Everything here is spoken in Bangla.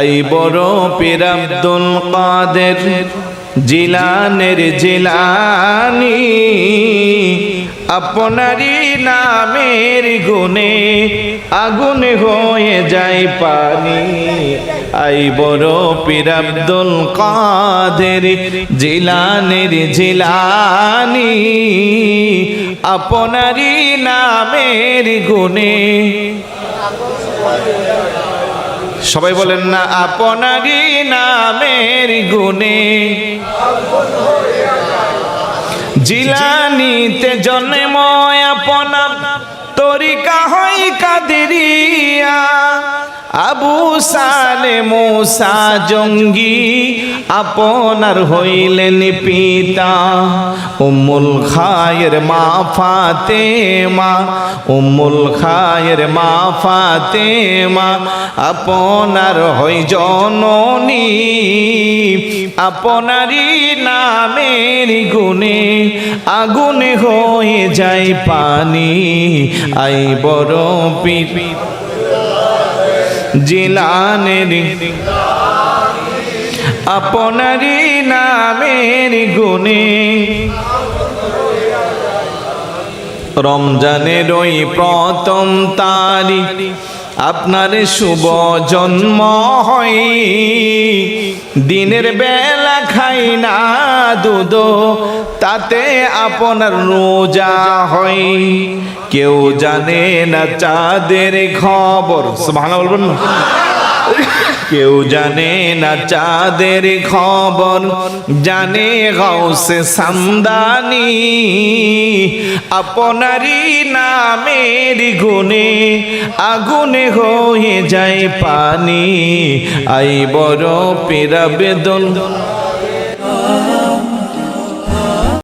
এই বড় পীর আব্দুল কাদের জিলানের জিলানি, আপনারই নামের গুণে আগুন হয়ে যায় পানি। আই বড় পীর আব্দুল কাদের জিলানের জিলানি, আপনারই নামের গুণে সবাই বলেন না আপনারই নামের গুণে জিলানিতে জন্ম আবু সালে মোসা জঙ্গি আপনার হইলেন পিতা। উম্মুল খায়ের মা ফাতেমা, উম্মুল খায়ের মা ফাতেমা, আপনার হই জননী। আপনারই নামের গুণে আগুন হয়ে যায় পানি। আই বড় পিপি জিলানের আপনারই নামের গুণে। রমজানের ওই প্রথম তারিখ আপনার শুভ জন্ম হয়। দিনের বেলা খাই না দুধ তাতে আপনার রোজা হয়। কেউ জানে না চাঁদের খবর। ভালো বলবেন না? কেউ জানে না চাঁদের খবর। জানে গাউসে সামদানি আপনারই নামের গুণে আগুনে হয়ে যায় পানি। আই বড় পেরা বেদন